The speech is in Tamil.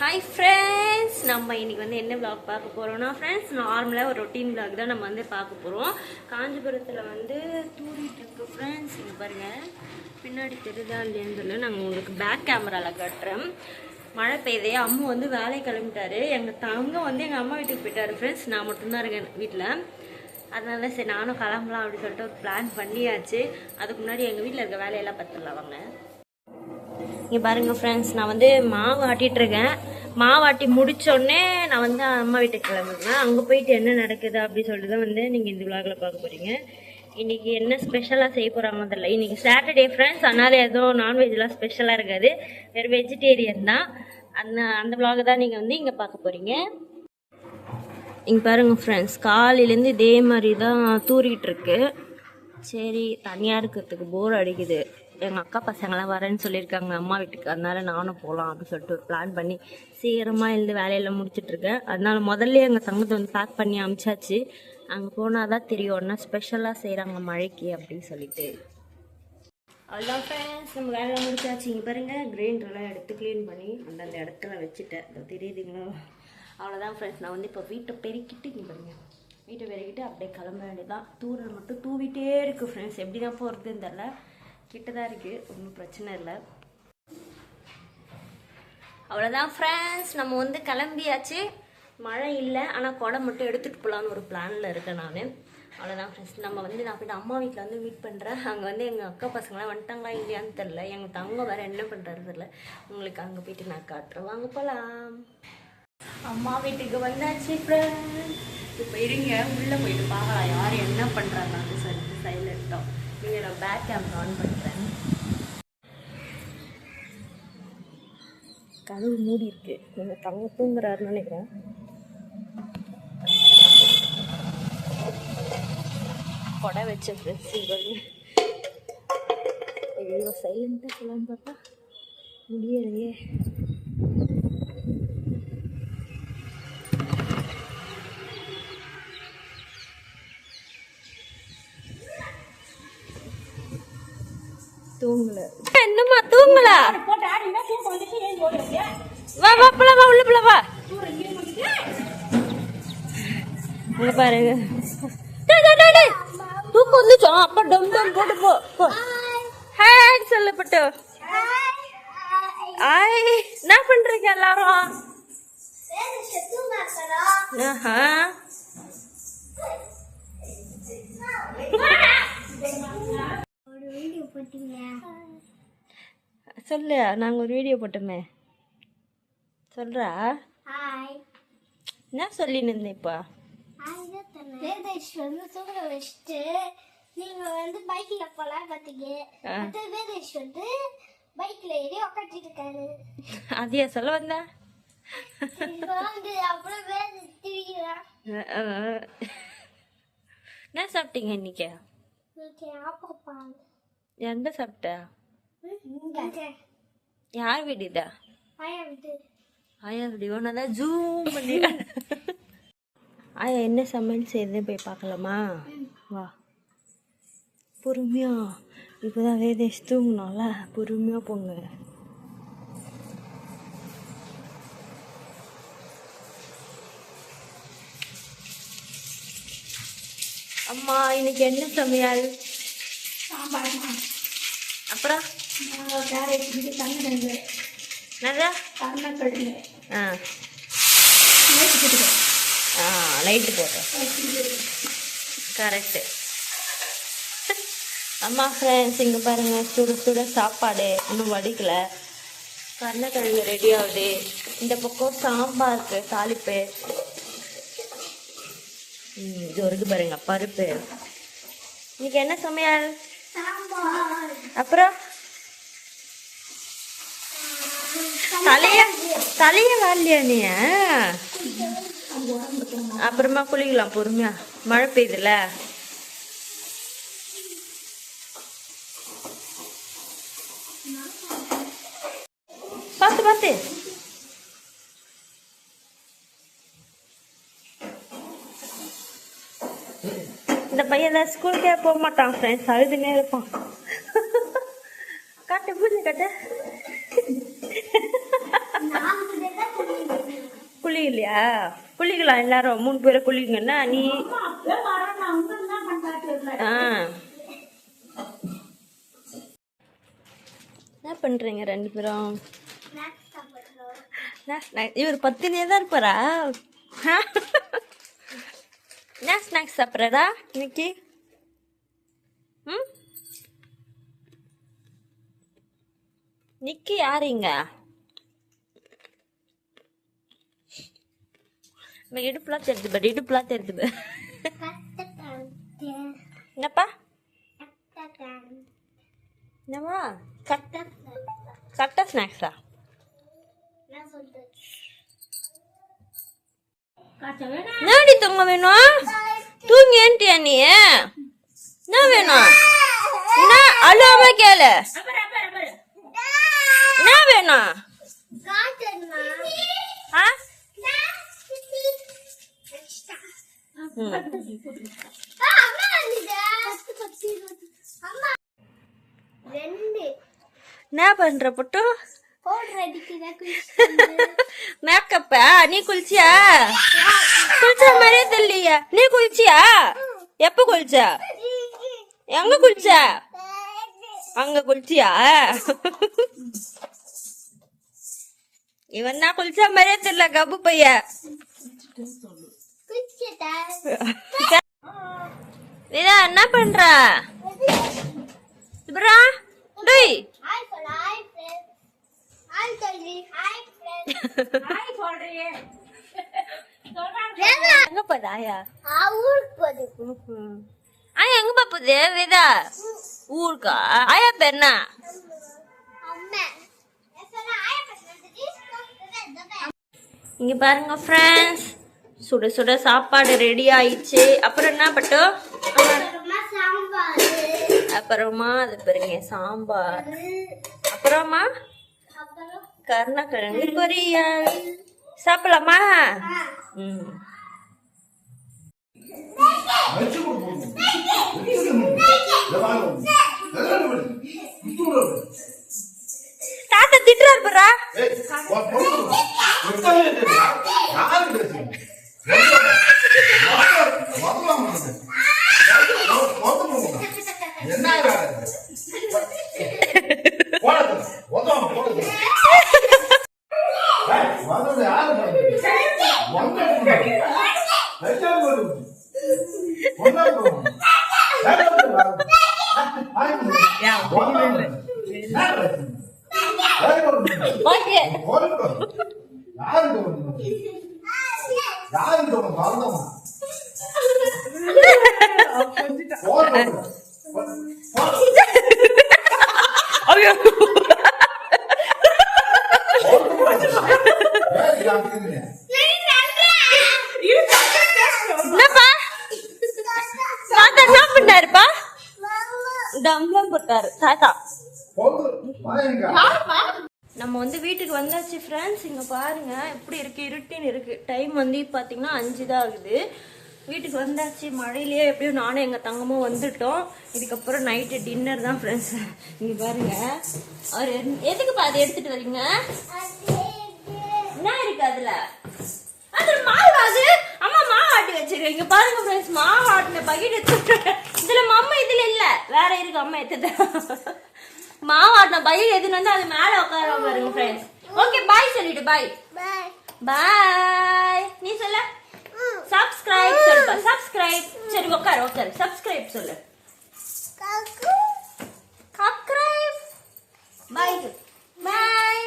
ஹாய் ஃப்ரெண்ட்ஸ் நம்ம இன்னைக்கு வந்து என்ன vlog பார்க்க போகிறோம்னா ஃப்ரெண்ட்ஸ் நார்மலாக ஒரு ரொட்டீன் vlog தான் நம்ம வந்து பார்க்க போகிறோம் காஞ்சிபுரத்தில் வந்து தூரிட்டு இருக்கு ஃப்ரெண்ட்ஸ் இங்கே பாருங்கள் பின்னாடி தெரியுதா இல்லையான்னு சொல்லி நாங்கள் உங்களுக்கு பேக் கேமராவில் கட்டுறோம் மழை பெய்யுதே. அம்மா வந்து வேலையை கிளம்பிட்டாரு. எங்கள் தங்கம் வந்து எங்கள் அம்மா வீட்டுக்கு போயிட்டாரு ஃப்ரெண்ட்ஸ் நான் மட்டும்தான் இருக்கேன் வீட்டில் அதனால சரி நானும் கிளம்பலாம் அப்படின்னு சொல்லிட்டு ஒரு பிளான் பண்ணியாச்சு. அதுக்கு முன்னாடி எங்கள் வீட்டில் இருக்க வேலையெல்லாம் பார்த்துடலாம் வாங்க. இங்கே பாருங்கள் ஃப்ரெண்ட்ஸ் நான் வந்து மாவு ஆட்டிகிட்ருக்கேன் இருக்கேன் மாவு ஆட்டி நான் வந்து அம்மா வீட்டுக்கு கிளம்புவேன் அங்கே போயிட்டு என்ன நடக்குது அப்படின்னு சொல்லிட்டு தான் வந்து நீங்கள் இந்த விழாவில் பார்க்க போகிறீங்க இன்னைக்கு என்ன ஸ்பெஷலாக செய்ய போகிறாங்க தெரியல. இன்றைக்கி சாட்டர்டே ஃப்ரெண்ட்ஸ் அதனால் எதுவும் நான்வெஜ்லாம் ஸ்பெஷலாக இருக்காது. வெறும் வெஜிடேரியன் தான். அந்த அந்த விலாக தான் நீங்கள் வந்து இங்கே பார்க்க போகிறீங்க இங்கே பாருங்கள் ஃப்ரெண்ட்ஸ் காலையிலேருந்து இதே மாதிரி தான் தூறிட்டு இருக்கு. சரி தனியாக இருக்கிறதுக்கு போர் அடிக்குது. எங்கள் அக்கா பசங்களாம் வரேன்னு சொல்லியிருக்காங்க. அம்மா வீட்டுக்கு. அதனால நானும் போகலாம் அப்படின்னு சொல்லிட்டு ஒரு பிளான் பண்ணி சீக்கிரமாக எழுந்து வேலையெல்லாம் முடிச்சிட்ருக்கேன் அதனால முதல்ல எங்கள் தங்கத்தை வந்து பேக் பண்ணி அமிச்சாச்சு. அங்கே போனால் தான் தெரியும். என்ன ஸ்பெஷலாக செய்கிறாங்க மழைக்கு அப்படின்னு சொல்லிட்டு. அவ்வளோதான் ஃப்ரெண்ட்ஸ் நம்ம வேலை முடிச்சாச்சு. இங்கே பாருங்கள் கிரைண்டர்லாம் எடுத்து க்ளீன் பண்ணி அந்தந்த இடத்துல வச்சுட்டேன். இதோ தெரியுதுங்களா? அவ்வளோதான் ஃப்ரெண்ட்ஸ் நான் வந்து இப்போ வீட்டை பெருக்கிட்டு இங்கே பாருங்க. வீட்டை பெருக்கிட்டு அப்படியே கிளம்ப வேண்டியதான் தூரல் மட்டும் தூவிட்டே இருக்குது ஃப்ரெண்ட்ஸ் எப்படி தான் போகிறதுன்னு தெரில கிட்ட தான் இருக்குது ஒன்றும் பிரச்சனை இல்லை. அவ்வளோதான் ஃப்ரெண்ட்ஸ் நம்ம வந்து கிளம்பியாச்சு. மழை இல்லை. ஆனால் குடம் மட்டும் எடுத்துகிட்டு போகலான்னு ஒரு பிளானில் இருக்கேன் நான். அவ்வளோதான் ஃப்ரெண்ட்ஸ் நம்ம வந்து நான் போய்ட்டு அம்மா வீட்டில் வந்து மீட் பண்ணுறேன் அங்கே வந்து எங்கள் அக்கா பசங்களாம் வந்துட்டாங்களா இல்லையான்னு தெரில எங்கள் தங்க வேறு என்ன பண்ணுறது தெரில உங்களுக்கு அங்கே போயிட்டு நான் காட்டுறேன். வாங்க போகலாம் அம்மா வீட்டுக்கு வந்தாச்சு ஃப்ரெண்ட்ஸ் இப்போ இருங்க. உள்ளே போயிட்டு பார்க்கலாம். யார் என்ன பண்ணுறாங்க அப்படின்னு சொல்லிட்டு சைலண்ட்டாக நீங்கள் நான் பேக் கேமரா ஆன் பண்ணுறேன் கதவு மூடி இருக்கு. நீங்க தங்க தூங்குறாருன்னு நினைக்கிறேன். கொடை வச்ச ஃப்ரெண்ட்ஸ் ஐயோ சைலண்டாக சொல்லலான்னு பார்த்தா முடியலையே. தூங்கல. என்னம்மா தூங்கல? வா வா புள்ள வா உள்ள புள்ள வா. இங்க பாருங்க. டேய், டேய், டேய், டேய். தூக்கம் வந்துச்சா? அப்பா டம் டம் போட்டு போ போ. ஹாய் சொல்லப்பட்டு. ஆய் என்ன பண்றீங்க எல்லாரும்? ஆஹா. சொல்லு நாங்கள் ஒரு வீடியோ போட்டோமே. சொல்றா? என்ன சொல்லின்னு இருந்தேன் இப்போ? தூங்க வச்சுட்டு நீங்க வந்து பைக்ல போலாம் பாத்தீங்க. வேதேஷ் வந்து பைக்ல ஏறி உக்காந்துட்டு இருக்காரு. அதையா சொல்ல வந்தா? அப்புறம். என்ன சாப்பிட்டீங்க இன்னைக்கு? எங்க சாப்பிட்ட? யார் வீடு. இதா ஆயா வீடு ஒன்றதான் ஜூம் பண்ணி. ஆயா என்ன சமையல் செய்யுதுன்னு போய் பார்க்கலாமா? வா. பொறுமையா. இப்போதான் வேதேஷ் தூங்கணும்ல பொறுமையா போங்க. அம்மா இன்னைக்கு என்ன சமையல்? அப்புறம்? கேரட் இது கண்ணு என்னதா? கருணக்கிழங்கு ஆ. ஆ லைட்டு போட்டேன் கரெக்டு அம்மா ஃப்ரெண்ட்ஸ் இங்கே பாருங்கள் சுட சுட சாப்பாடு. இன்னும் வடிக்கல. கருணக்கிழங்கு ரெடி ஆகுது. இந்த பக்கம் சாம்பாருக்கு தாளிப்பு. ம் இது ஒரு இது பாருங்க பருப்பு. இன்னைக்கு என்ன சமையல்? அப்புறம்? தலைய தலைய வரலையா நீ? அப்புறமா குளிக்கலாம் பொறுமையா. மழை பெய்யுதுல. பார்த்து பார்த்து. இந்த பையன் தான் ஸ்கூலுக்கே போக மாட்டான் ஃப்ரெண்ட்ஸ் அழுதுனே இருப்பான். காட்டு பூஜை கட்டு. குழி இல்லையா குளிக்கலாம் எல்லாரும்? மூணு பேரை குளிங்கன்னா நீ ஆ. என்ன பண்றீங்க ரெண்டு பேரும்? இவர் பத்தினே தான் இருப்பாரா? என்ன ஸ்நாக்ஸ் சாப்பிட்றடா இன்னைக்கு? ம்? நிக்கி யாருங்க நம்ம இடுப்புலாம் தெரிஞ்சு பட் இடுப்புலாம் தெரியுது என்னப்பா? என்னம்மா? என்னவா கட்ட கட்ட ஸ்நாக்ஸா? நாடி தொங்க தூங்க வேணும்? தூங்கி ஏன்ட்டியா நீ? என்ன வேணும்? என்ன? அழுவாம கேளு. என்ன வேணும் காட்டுமா ஆ அம்மா ம். வந்துடா அம்மா ரெண்டு என்ன பண்ற புட்டு? மேக்கப்ப மேக்கப்பா நீ குளிச்சியா? குளிச்ச மாதிரியே தெரியலையா. நீ குளிச்சியா? எப்ப குளிச்ச? எங்க குளிச்ச? அங்க குளிச்சியா? இவன் தான் குளிச்ச மாதிரியே தெரியல கபு பைய இதா என்ன பண்ற? டேய். எங்க போதா ஆயா. ஆயா எங்க பாப்புது வேதா? ஊருக்கா? ஆயா பேர் என்ன? இங்க பாருங்க ஃப்ரெண்ட்ஸ் சுட சுட சாப்பாடு ரெடி ஆயிடுச்சு. அப்புறம் என்ன பட்டோ? அப்புறமா சாம்பார். அப்புறமா அது பாருங்க சாம்பார். அப்புறமா? அப்புறம்? கருணக்கிழங்கு பொரியல். சாப்பிடலாமா? ம். தாத்தா திட்டுறாரு பாரா என்ன வேலை இது? போடாத. முதல்ல வாங்க, போடாத. ஏய், முதல்ல யாரு பேசுறீங்க? முதல்ல போடு. லட்சம் போடு. முதல்ல போடு. லட்சம் போடு. ஆய் போடு. முதல்ல போடு. என்ன பிரச்சனை? ஏய், போடு. ஓகே போடட்டும். யாருக்கு ஒண்ணு? யாருக்கு ஒண்ணு மறந்தமா? போடட்டும். போ- போ- ஐயோ பண்ணாருப்பா? டம்ளம் போட்டாரு. தாத்தா. நம்ம வந்து வீட்டுக்கு வந்தாச்சு ஃப்ரெண்ட்ஸ் இங்க பாருங்க எப்படி இருக்கு? இருட்டின்னு இருக்கு. டைம் வந்து பாத்தீங்கன்னா அஞ்சு தான் ஆகுது. வீட்டுக்கு வந்தாச்சு மழையிலேயே எப்படியும் நானும் எங்க தங்கமும் வந்துட்டோம். இதுக்கப்புறம் நைட்டு டின்னர் தான் ஃப்ரெண்ட்ஸ் இங்க பாருங்க. அவர் எது- எதுக்குப்பா அதை எடுத்துட்டு வரீங்க? என்ன இருக்கு அதுல? அது மாவு அது. அம்மா மாவு ஆட்டி வச்சிருக்கேன். இங்க பாருங்க ஃப்ரெண்ட்ஸ் மாவு ஆட்டின பக்கெட் எடுத்துட்டு இதுல அம்மா இதுல இல்ல. வேற இருக்கு அம்மா எடுத்துட்டு மாவு ஆட்டின பக்கெட் எதுன்னு வந்து அது மேல உட்கார பாருங்க ஃப்ரெண்ட்ஸ் ஓகே பாய் சொல்லிடு பாய் பாய் நீ சொல்ல. சப்ஸ்கிரைப் சப்ஸ்கிரைப் சரி உட்காரு உட்காரு சப்ஸ்கிரைப் சொல்லு சப்ஸ்கிரைப் பை பை